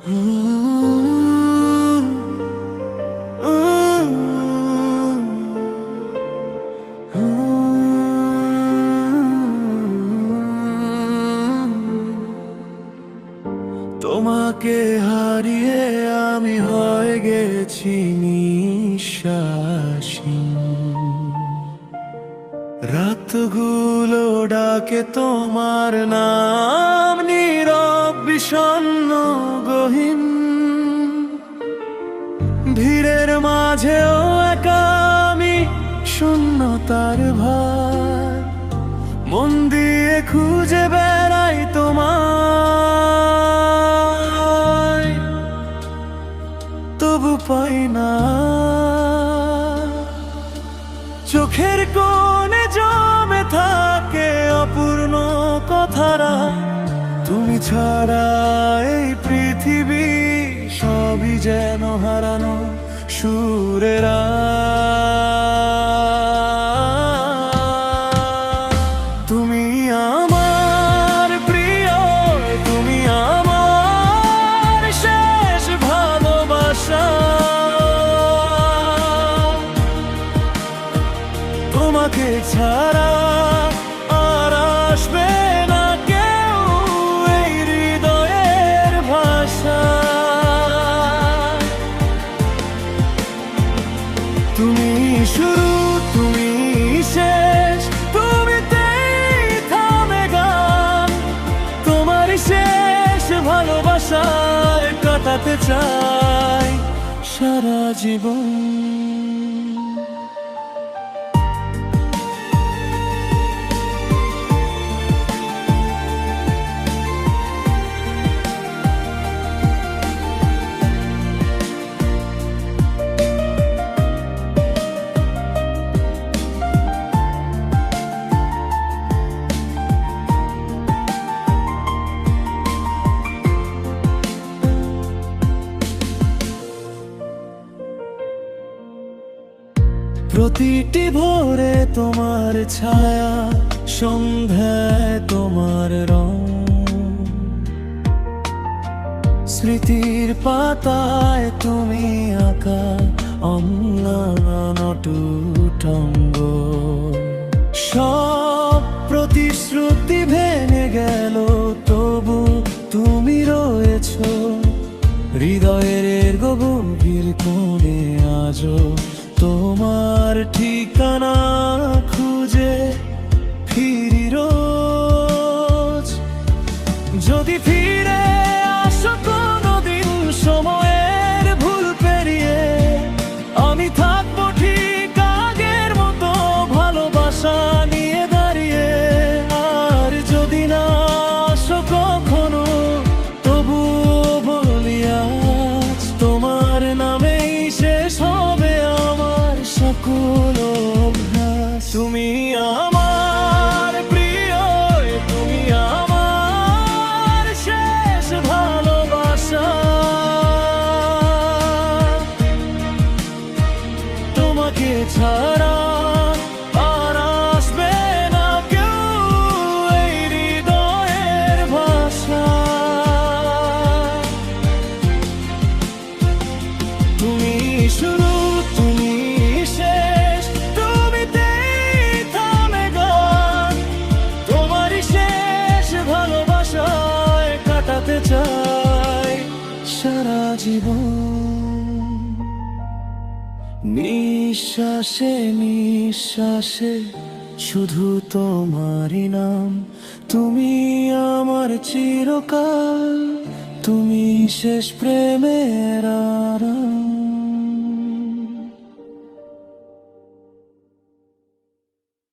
তোমাকে হারিয়ে আমি হয়ে গেছি নিঃশ্বাসী রাতগুলো ডাকে তোমার নাম, নীরব, বিষণ্ণ, গহীন। ভিড়ের মাঝেও একা আমি শূন্যতার ভার। মন দিয়ে খুঁজে বেড়াই তোমার তবু পাই না। চোখের কোণে থাকে অপূর্ণ কথারা। তুমি ছাড়া এই পৃথিবী সবই যেন হারানো সুরেরা। ছাড়া আর আসবে না কেউ এই হৃদয়ের ভাষা। তুমি শুরু, তুমি শেষ, তুমিতেই থামে গান। তোমার শেষ ভালোবাসায় কাটাতে চাই সারা জীবন। প্রতিটি ভোরে তোমার ছায়া, সন্ধ্যায় তোমার রং। স্মৃতির পাতায় তুমি আঁকা অম্লানটুটঙ্গ সব প্রতিশ্রুতি ভেঙে গেল, তবু তুমি রয়েছো। হৃদয়ের গভীর কোণে আজও তোমার ঠিকানা খুঁজে ফিরি রোজ। যদি ফিরে আসো তুমি জীবন। নিঃশ্বাসে নিঃশ্বাসে শুধু তোমারই নাম। তুমি আমার চিরকাল তুমি শেষ প্রেমের আরাম।